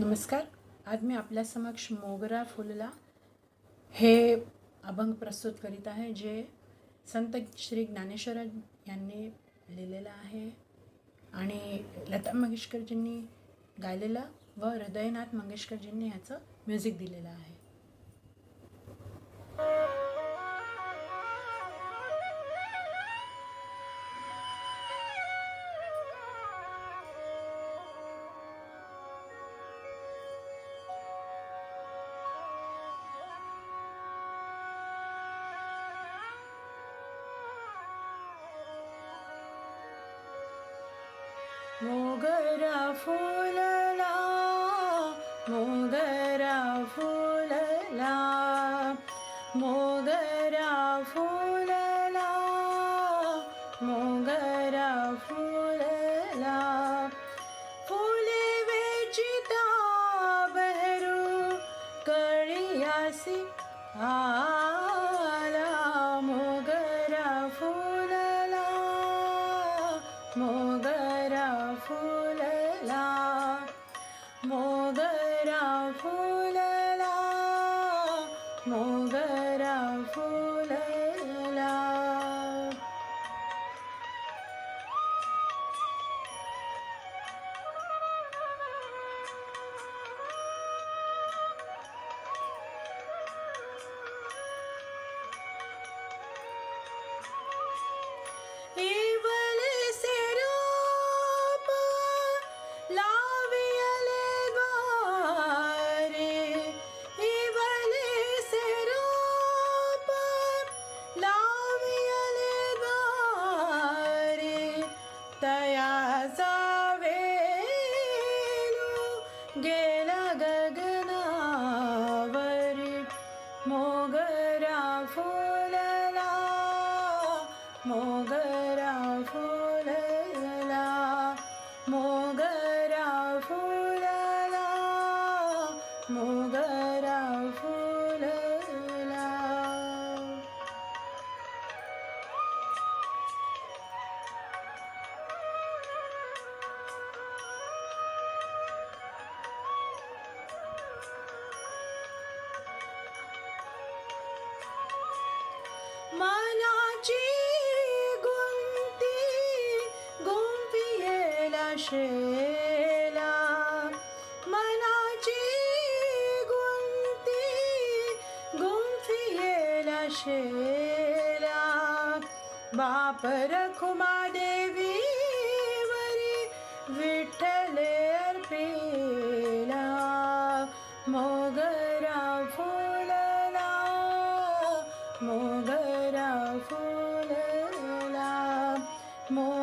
नमस्कार. आज मी आपल्या समक्ष मोगरा फुलला हे अभंग प्रस्तुत करीत आहे जे संत श्री ज्ञानेश्वर यांनी लिहिलेलं आहे आणि लता मंगेशकरजींनी गायलेलं व हृदयनाथ मंगेशकरजींनी ह्याचं म्युझिक दिलेलं आहे. मोगरा फुलला मोगरा फुलला मोगरा फुलला मोगरा फुलला। फुले वेचिता बहरू कळियासी आला मोगरा फुलला मोगरा फुलला मोगरा फुलला मोगरा फुलला गेला गगनावरी. मोगरा फुलला मोगरा मनाची गुंती गुंफियेला शेला. मनाची गुंती गुंफियेला शेला. बापर रखुमा देवी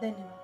धन्यवाद